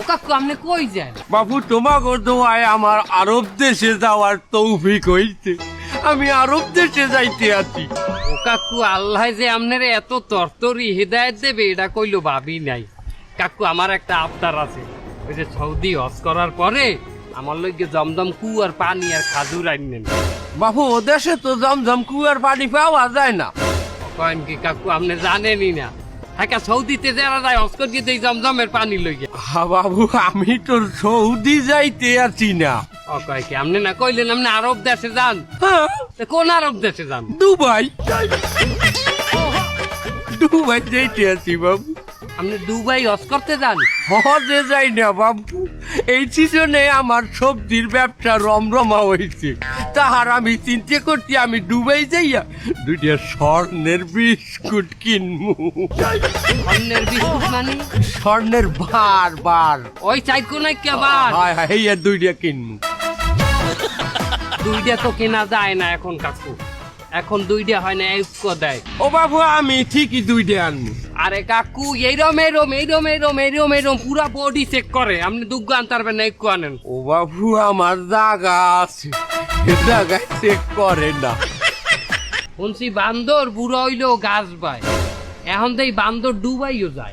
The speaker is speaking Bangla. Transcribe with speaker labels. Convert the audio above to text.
Speaker 1: ও কাকু আপনি কই যান
Speaker 2: বাবু তোমাকে দোয়ায় আমার আরব দেশে যাওয়ার তৌফিক হইছে। আমি আরব দেশে যাইতে আছি।
Speaker 1: ও কাকু আল্লাহ যে আপনার এত তরতরি হৃদায়ত দেবে এটা কইলো ভাবি নাই। কাকু আমার একটা আবদার আছে। ওই যে সৌদি হজ করার পরে আমার লইগে জমজম কু আর পানি আর খাজুর আইনেন
Speaker 2: বাবু ও দেশে তো জমজম কুয়ার পানি পাওয়া যায় না।
Speaker 1: কয়েন কি কাকু আপনি জানেনই না। হ্যাঁ সৌদিতে যারা যায় অস্কর দেই জমজমের পানি লইগে
Speaker 2: হা বাবু আমি তো সৌদি যাইতে আছি না।
Speaker 1: ও কয় কি আপনি না কইলেন আপনি আরব দেশে যান? তা কোন আরব দেশে যান?
Speaker 2: দুবাই। দুবাই যাইতে আছি বাবু।
Speaker 1: আপনি দুবাই হজ করতে যান?
Speaker 2: হজে যাই না বাবু। এই সিজনে আমার সবজির ব্যবসা রমরমা হয়েছে। তাহার আমি চিন্তা করছি আমি দুবাই যাইয়া দুইটা স্বর্ণের বিস্কুট কিনবো
Speaker 1: অন্যের বিস্কুট মানে?
Speaker 2: স্বর্ণের বার বার।
Speaker 1: ওই চাইকো নাই কেবার
Speaker 2: হায় হায় এই দুইটা কিনবো
Speaker 1: দুইটা তো কেনা যায় না এখন কাকু এখন দুইটা হয় না এক দেয়।
Speaker 2: ও বাবু আমি ঠিকই দুইটা আনব।
Speaker 1: আরে কাকু এইরম এরম এইরম এরম এইরম এরম পুরা বডি চেক করে। আপনি দুগ্গো আনতে পারবেন না একটু আনেন।
Speaker 2: ও বাবু আমার জায়গা আছে। চেক করে না।
Speaker 1: শুনছি বান্দর বুড়ো হইলেও গাছ বায়। এখন তো এই বান্দর ডুবাইও যায়।